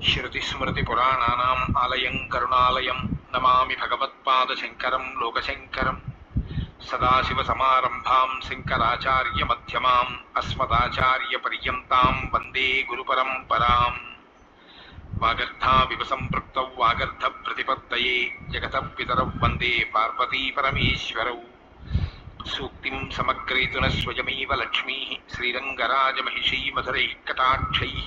వాల్మీకికోకిలం శృతిస్మృతిపురాణానాम् ఆలయం కరుణాలయం నమామి భగవత్పాదశంకరం లోకశంకరం సదాశివసమారంభాం శంకరాచార్యమధ్యమాम् అస్మదాచార్యపర్యంతాం వందే గురుపరంపరాం వాగర్థావివ సంపృక్త వాగర్థ ప్రతిపత్తయే జగత పితరౌ వందే పార్వతీపరమేశ్వరౌ సూక్తిం సమగ్రేతున స్వయమేవ లక్ష్మీ శ్రీరంగరాజమహిషీ మధురైः కటాక్షైः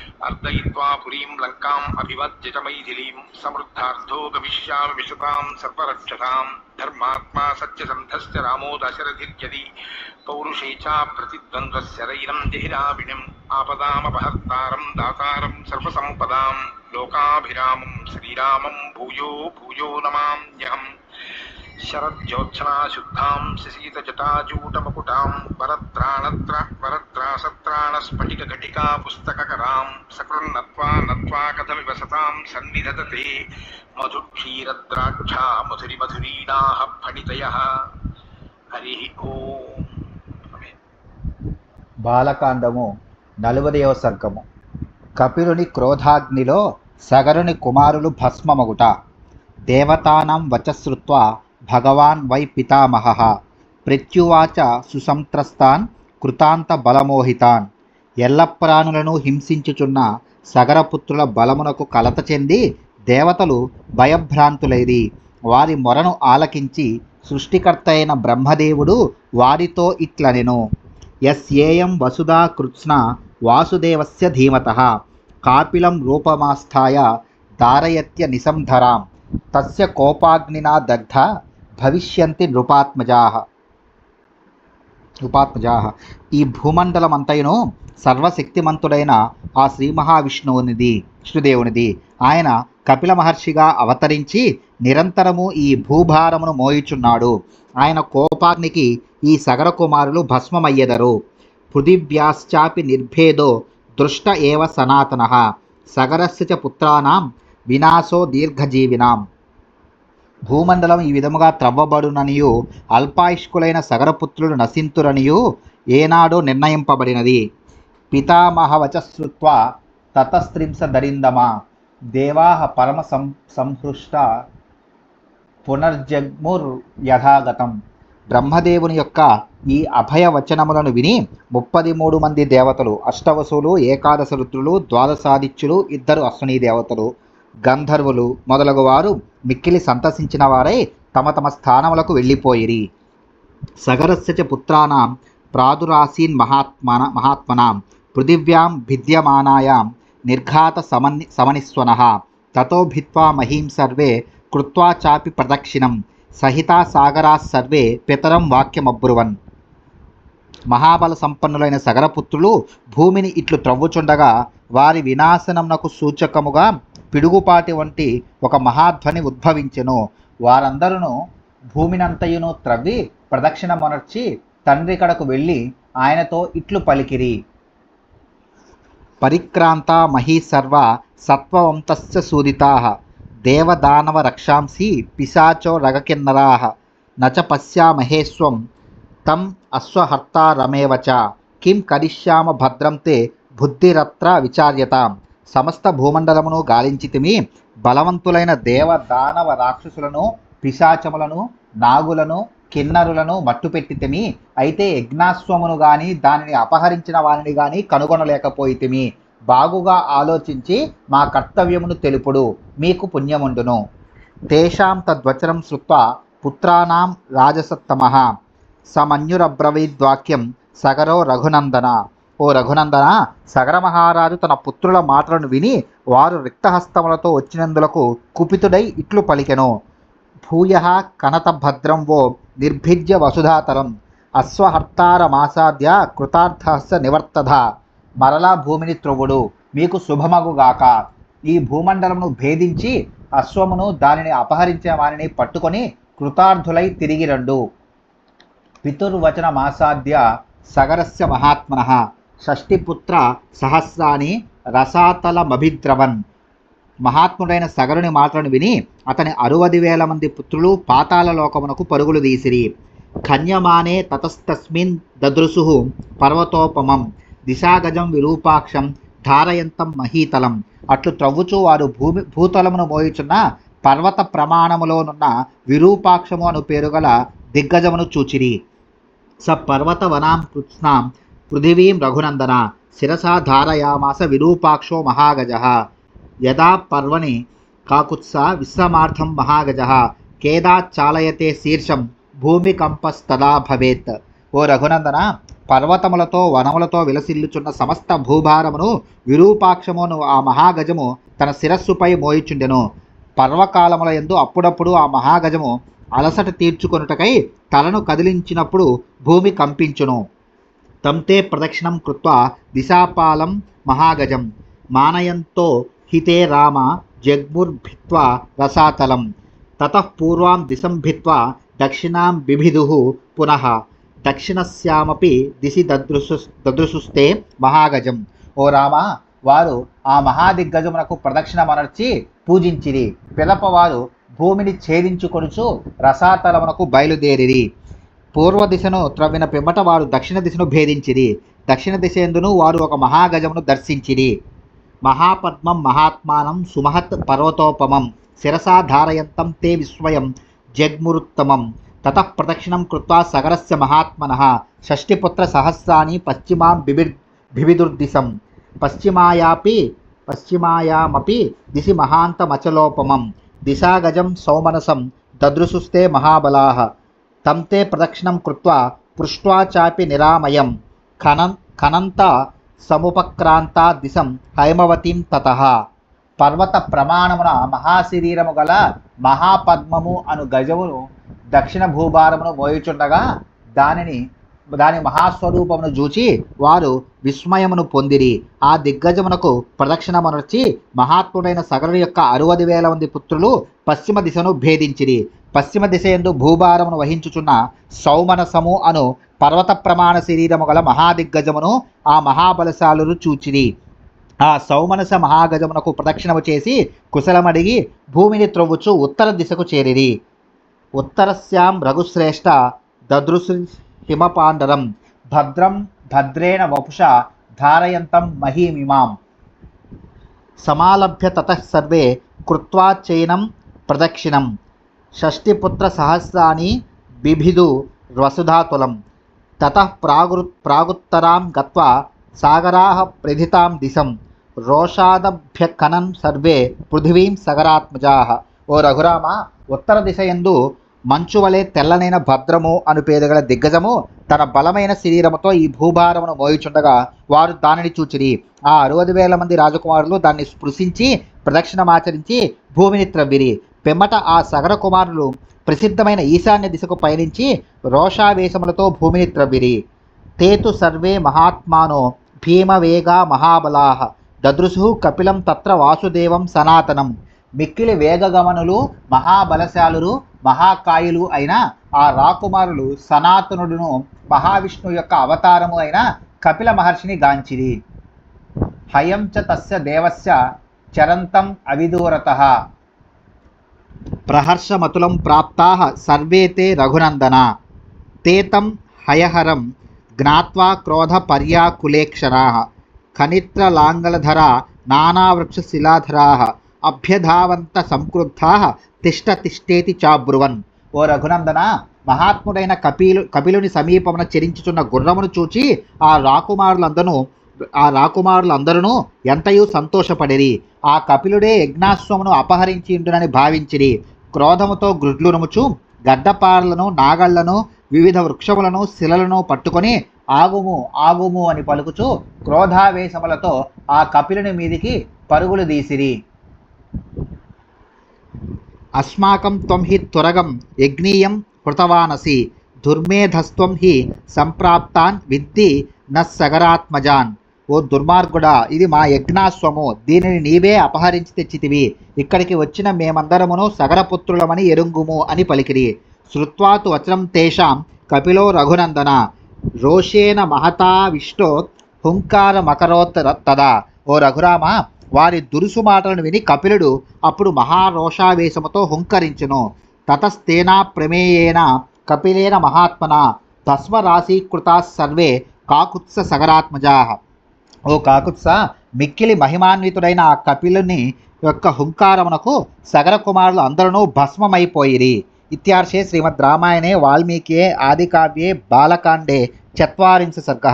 అర్దయిత్వా పురీం లంకాం అభివత్యత మైథిలీం సమృద్ధార్థో గమిష్యామి విశుకాం సర్వరక్షసాం ధర్మాత్మా సత్యసంధస్య రామో దశరథిర్యది పౌరుషే చ ప్రతిద్వంద్వస్య రైరం జహిరావిణం ఆపదామపహర్తారం దాతారం సర్వసంపదాం లోకాభిరామం శ్రీరామం భూయో భూయో నమామ్యహం శరజ్యోత్సనా శిశీతజటాజూటమకుటాం శశీతజటాజూటమకుటాం వరత్రాణత్ర వరత్రాసత్రాణ స్ఫటిక ఘటికా పుస్తకరాం సకృన్నత్వా నత్వా కథమివ సతాం సన్నిధతతే మధుక్షీరద్రాక్షా మధురి మధురీణాహ ఫణితయ హరి ఓ బాలకాండము నలువదయవ సర్గము. కపిలుని క్రోధాగ్నిలో సగరుని కుమారులు భస్మమగుట. దేవతానం వచశ్రుత్వ భగవాన్ వై పితామహ. ప్రత్యువాచ సుసంత్రస్తాన్ కృతాంత బలమోహితాన్. ఎల్లప్రాణులను హింసించుచున్న సగరపుత్రుల బలమునకు కలత చెంది దేవతలు భయభ్రాంతులైరి. వారి మొరను ఆలకించి సృష్టికర్త అయిన బ్రహ్మదేవుడు వారితో ఇట్లనెను. యస్యేయం వసుధా కృత్స్న వాసుదేవస్య ధీమత. కాపిలం రూపమాస్థాయ దారయత్య నిసంధరాం. తస్య కోపాగ్నినా దగ్ధ భవిష్యంతి నృపాత్మజా. నృపాత్మజా. ఈ భూమండలమంతయును సర్వశక్తిమంతుడైన ఆ శ్రీ మహావిష్ణువునిది విష్ణుదేవునిది ఆయన కపిల మహర్షిగా అవతరించి నిరంతరము ఈ భూభారమును మోయుచున్నాడు. ఆయన కోపాగ్నికి ఈ సగర కుమారులు భస్మమయ్యెదరు. పృథివ్యాశ్చాపి నిర్భేదో దృష్ట ఏవ సనాతన. సగరస్య పుత్రానాం వినాశో దీర్ఘజీవినాం. భూమండలం ఈ విధముగా త్రవ్వబడుననియు అల్పాయుష్కులైన సగరపుత్రులు నశింతురనియు ఏనాడో నిర్ణయింపబడినది. పితామహవచశ్రుత్వ తతస్త్రింసదరిందమా దేవాహ పరమ సం సంహృష్ట పునర్జగ్ముర్ యథాగతం బ్రహ్మదేవుని యొక్క ఈ అభయ వచనములను విని ముప్పది మూడు మంది దేవతలు అష్టవసులు ఏకాదశ రుద్రులు ద్వాదశాదిత్యులు ఇద్దరు అశ్వనీ దేవతలు గంధర్వులు మొదలగువారు మిక్కిలి సంతసించిన వారై తమ తమ స్థానములకు వెళ్ళిపోయిరి. సగరస్య పుత్రానాం ప్రాదురాసీన్ మహాత్మన మహాత్మనాం పృథివ్యాం భిద్యమానాయాం నిర్ఘాత సమని సమనిస్వనః తతో భిత్వా మహీం సర్వే కృత్వా చాపి ప్రదక్షిణం సహితా సాగరా సర్వే పితరం వాక్యమబ్రువన్ మహాబల సంపన్నులైన సగరపుత్రులు భూమిని ఇట్లు త్రవ్వుచుండగా వారి వినాశనమునకు సూచకముగా పిడుగుపాటి వంటి ఒక మహాధ్వని ఉద్భవించెను. వారందరూ భూమినంతయును త్రవ్వి ప్రదక్షిణమొనర్చి తండ్రి కడకు వెళ్ళి ఆయనతో ఇట్లు పలికిరి. పరిక్రాంత మహీ సర్వ సత్వవంతశ్చ సూదితా. దేవదానవ రక్షాంసి పిశాచో రగకిన్నరా. నచ పశ్యామహేస్వం తం అశ్వహర్తారమేవ చ. కిం కరిష్యామ భద్రం తే బుద్ధిరత్ర విచార్యతాం. సమస్త భూమండలమును గాలించితిమి బలవంతులైన దేవ దానవ రాక్షసులను పిశాచములను నాగులను కిన్నరులను మట్టుపెట్టితిమి అయితే యజ్ఞాస్వమును గాని దానిని అపహరించిన వారిని గాని కనుగొనలేకపోయితిమి. బాగుగా ఆలోచించి మా కర్తవ్యమును తెలుపుడు మీకు పుణ్యముండును. తేషాం తద్వచనం శ్రుత్వా పుత్రానాం రాజసత్తమ. సమన్యురబ్రవీద్వాక్యం సగరో రఘునందన. ఓ రఘునందన సగర మహారాజు తన పుత్రుల మాటలను విని వారు రిక్తహస్తములతో వచ్చినందులకు కుపితుడై ఇట్లు పలికెను. భూయ కనతభద్రం వో నిర్భిజ్య వసుధాతరం అశ్వహర్తారమాసాద్య కృతార్థహస్య నివర్తధ. మరలా భూమిని త్రొవుడు మీకు శుభమగుగాక ఈ భూమండలమును భేదించి అశ్వమును దానిని అపహరించిన వారిని పట్టుకొని కృతార్థులై తిరిగి రండు. పితుర్వచనమాసాద్య సగరస్య మహాత్మన. షష్టిపుత్ర సహస్రాని రసాతలమభిద్రవన్. మహాత్ముడైన సగరుని మాటలను విని అతని అరవది వేల మంది పుత్రులు పాతాల లోకమునకు పరుగులు తీసిరి. కన్యమానే తతస్తస్మిన్ దదృశు పర్వతోపమం. దిశాగజం విరూపాక్షం ధారయంతం మహీతలం. అట్లు త్రవ్వుచూ వారు భూమి భూతలమును మోయుచున్న పర్వత ప్రమాణములోనున్న విరూపాక్షము అను పేరుగల దిగ్గజమును చూచిరి. స పర్వతవనాం కృత్స్నాం పృథివీం రఘునందన శిరసా ధారయామాస విరూపాక్షో మహాగజ. యదా పర్వణి కాకుత్స విశ్రమార్థం మహాగజ. కేదాచాలయతే శీర్షం భూమికంపస్తదా భవేత్. ఓ రఘునందన పర్వతములతో వనములతో విలసిల్లుచున్న సమస్త భూభారమును విరూపాక్షమును ఆ మహాగజము తన శిరస్సుపై మోయిచుండెను. పర్వకాలముల ఎందు అప్పుడప్పుడు ఆ మహాగజము అలసట తీర్చుకొనుటకై తలను కదిలించినప్పుడు భూమి కంపించును. తంతే ప్రదక్షిణం కృత్వా దిశాపాలం మహాగజం. మానయంతో హితే రామ జగ్ముర్భిత్వా రసాతలం. తతః పూర్వాం దిశం భిత్వా దక్షిణాం బిభిదుః పునః. దక్షిణస్యామపి దిశి దదృశు దదృశుస్తే మహాగజం. ఓ రామ వారు ఆ మహాదిగ్గజమునకు ప్రదక్షిణమనర్చి పూజించిరి. పిలపవారు భూమిని ఛేదించుకొనుచు రసాతలమునకు బయలుదేరిరి. పూర్వ దిశను త్రవ్విన పిమ్మట వారు దక్షిణ దిశను భేదించిరి. దక్షిణ దిశ ఎందును వారు ఒక మహాగజమును దర్శించిరి. మహాపద్మం మహాత్మానం సుమహత్ పర్వతోపమం శిరసాధారయంతం తే విస్వయం జగ్మురుత్తమం. తతః ప్రదక్షిణం కృత్వా సగరస్య మహాత్మన. షష్టిపుత్ర సహస్రాన్ని పశ్చిమాం బిబిర్ బిబిదుర్దిశం. పశ్చిమాయాపి పశ్చిమాయామపి దిశి మహాంతమచలోపమం. దిశాగజం సౌమనసం దదృశుస్తే మహాబలాహ తం తే ప్రదక్షిణం కృత్వా పృష్ట్వా చాపి నిరామయం. ఖనం ఖనంత సముపక్రాంతా దిశం హైమవతీం తత. పర్వత ప్రమాణమున మహాశరీరము గల మహాపద్మము అను గజమును దక్షిణ భూభారమును మోయుచుండగా దానిని దాని మహాస్వరూపమును చూచి వారు విస్మయమును పొందిరి. ఆ దిగ్గజమునకు ప్రదక్షిణమనర్చి మహాత్ముడైన సగరుడు యొక్క అరవది వేల మంది పుత్రులు పశ్చిమ దిశను భేదించిరి. పశ్చిమ దిశ ఎందు భూభారమును వహించుచున్న సౌమనసము అను పర్వత ప్రమాణ శరీరము గల మహాదిగ్గజమును ఆ మహాబలశాలును చూచిరి. ఆ సౌమనస మహాగజమునకు ప్రదక్షిణము చేసి కుశలమడిగి భూమిని త్రొవ్వుచు ఉత్తర దిశకు చేరిరి. ఉత్తరస్యాం రఘుశ్రేష్ఠ దదృశ్రీ హిమపాండరం. భద్రం భద్రేణ వపుష ధారయంతం మహీమిమాం. సమాలభ్య తతః సర్వే కృత్వా చైనం ప్రదక్షిణం. షష్టిపుత్ర సహస్రాన్ని బిభిదు వసుధాతులం. తతః ప్రాగు ప్రాగుత్తరాం గత్వా సాగరాः ప్రధితాం దిశం. రోషాదభ్యఖనన్ సర్వే పృథివీం సగరాత్మజాః. ఓ రఘురామ ఉత్తర దిశ ఎందు మంచు వలె తెల్లనైన భద్రము అను పేరు గల దిగ్గజము తన బలమైన శరీరముతో ఈ భూభారమును మోయుచుండగా వారు దానిని చూచిరి. ఆ అరవది వేల మంది రాజకుమారులు దాన్ని స్పృశించి ప్రదక్షిణమాచరించి భూమిని త్రవ్విరి. పిమ్మట ఆ సగర కుమారులు ప్రసిద్ధమైన ఈశాన్య దిశకు పయనించి రోషావేశములతో భూమిని త్రవ్విరి. తేతు సర్వే మహాత్మానో భీమవేగా మహాబలాహ దదృశు కపిలం తత్ర వాసుదేవం సనాతనం. మిక్కిలి వేగగమనులు మహాబలశాలురు మహాకాయులు అయిన ఆ రాకుమారులు సనాతనుడును మహావిష్ణు యొక్క అవతారము అయిన కపిల మహర్షిని గాంచిరి. హయం చ తస్య దేవస్య చరంతం అవిదూరత. ప్రహర్షమతులం ప్రాప్తా సర్వే తే రఘునందన. తేతం హయహరం జ్ఞాత్వా క్రోధ పర్యాకులేక్షణా. ఖనిత్రలాంగలధరా నానావృక్షశిలాధరా అభ్యధావంత సంక్రుద్ధా తిష్ట తిష్టేతి చాబ్రువన్. ఓ రఘునందన మహాత్ముడైన కపిలు కపిలుని సమీపమున చెరించుచున్న గుర్రమును చూచి ఆ రాకుమారులందరూ ఆ రాకుమారులందరూ ఎంతయూ సంతోషపడిరి. ఆ కపిలుడే యజ్ఞాశ్వమును అపహరించిండునని భావించిరి. క్రోధముతో గుడ్లునుముచు గడ్డపారలను నాగళ్ళను వివిధ వృక్షములను శిలలను పట్టుకొని ఆగుము ఆగుము అని పలుకుచు క్రోధావేశములతో ఆ కపిలుని మీదికి పరుగులు తీసిరి. అస్మాకం త్వం హి త్వరగం యజ్ఞీయం కృతవానసి దుర్మేధస్త్వం హి సంప్రాప్తాన్ విద్ది నగరాత్మజాన్ సగరాత్మజాన్. ఓ దుర్మార్గుడా ఇది మా యజ్ఞాస్వము దీనిని నీవే అపహరించి తెచ్చితివి. ఇక్కడికి వచ్చిన మేమందరమును సగరపుత్రులమని ఎరుంగుము అని పలికిరి. శృత్వాతు వచనం తేషాం కపిలో రఘునందన. రోషేణ మహతా విష్ణు హుంకార మకరోత్ తదా. ఓ రఘురామ వారి దురుసు మాటలను విని కపిలుడు అప్పుడు మహారోషావేశముతో హుంకరించును. తతస్తేనా ప్రమేయేన కపిలేన మహాత్మన తస్మరాశీకృతా సర్వే కాకుత్స సగరాత్మజా. ఓ కాకుత్స మిక్కిలి మహిమాన్వితుడైన ఆ కపిలుని యొక్క హుంకారమునకు సగర కుమారులు అందరూ భస్మమైపోయిరి. ఇత్యార్షే శ్రీమద్ రామాయణే వాల్మీకియే ఆదికావ్యే బాలకాండే చత్వారింశ సర్గ.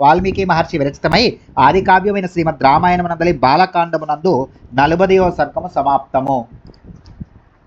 వాల్మీకి మహర్షి విరచితమై ఆదికావ్యమైన శ్రీమద్ రామాయణమునందలి బాలకాండమునందు నలుబదివ సర్గము సమాప్తము.